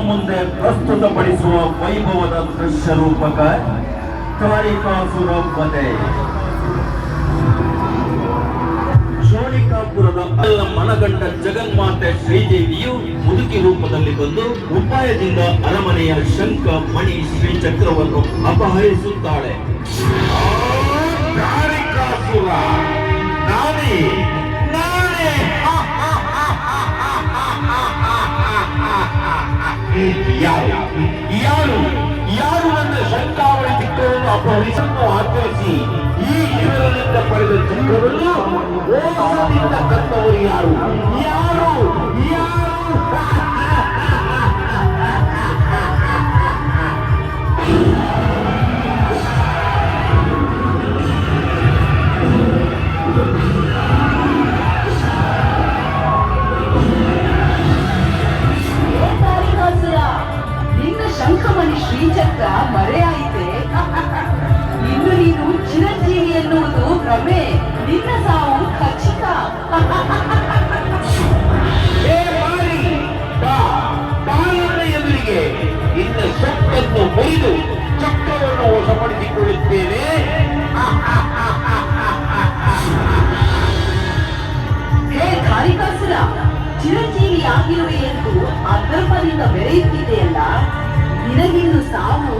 ಪ್ರಸ್ತುತಪಡಿಸುವ ವೈಭವದ ದೃಶ್ಯ ರೂಪಕ ಕಾಳಿಕಾಸುರ ವಧೆ. ಶೋಣಿಕಾಪುರದ ಅಲ್ಲ ಮನಗಂಡ ಜಗನ್ಮಾತೆ ಶ್ರೀದೇವಿಯು ಮುದುಕಿ ರೂಪದಲ್ಲಿ ಬಂದು ಉಪಾಯದಿಂದ ಅರಮನೆಯ ಶಂಖ, ಮಣಿ, ಶ್ರೀಚಕ್ರವನ್ನು ಅಪಹರಿಸುತ್ತಾಳೆ. ಕಾಳಿಕಾಸುರ! ಯಾರು? ಯಾರು ಯಾರು ನನ್ನ ಶಂಕಾವಳಿ ಚಿತ್ರವನ್ನು ಅಪಹರಿಸನ್ನು ಆಚರಿಸಿ ಈ ಶಿವರನಿಂದ ಪಡೆದ ಚಿತ್ರವನ್ನು ಓಸದಿಂದ ಮರೆಯಾಯಿತೆ? ಇನ್ನು ನೀನು ಚಿರಂಜೀವಿ ಎನ್ನುವುದು ಭ್ರಮೆ ನಿನ್ನ ಸಾವು ಖಚಿತ. ಏ ಮಾರಿ ಬಾ ಬಾ ನನ್ನ ಎದುರಿಗೆ ನಿನ್ನ ಸೊಪ್ಪನ್ನು ಮುರಿದು ಚಕ್ರವನ್ನು ವಶಪಡಿಸಿಕೊಳ್ಳುತ್ತೇನೆ. ಹೇ ಕಾರಿಕಾಸುರ ಚಿರಂಜೀವಿ ಆಗಿರುವೆ ಎಂದು ಅದರ್ಪದಿಂದ ಬೆರೆಯುತ್ತಿದೆಯಲ್ಲ? ನಿನಗಿನ್ನು ಸಾವು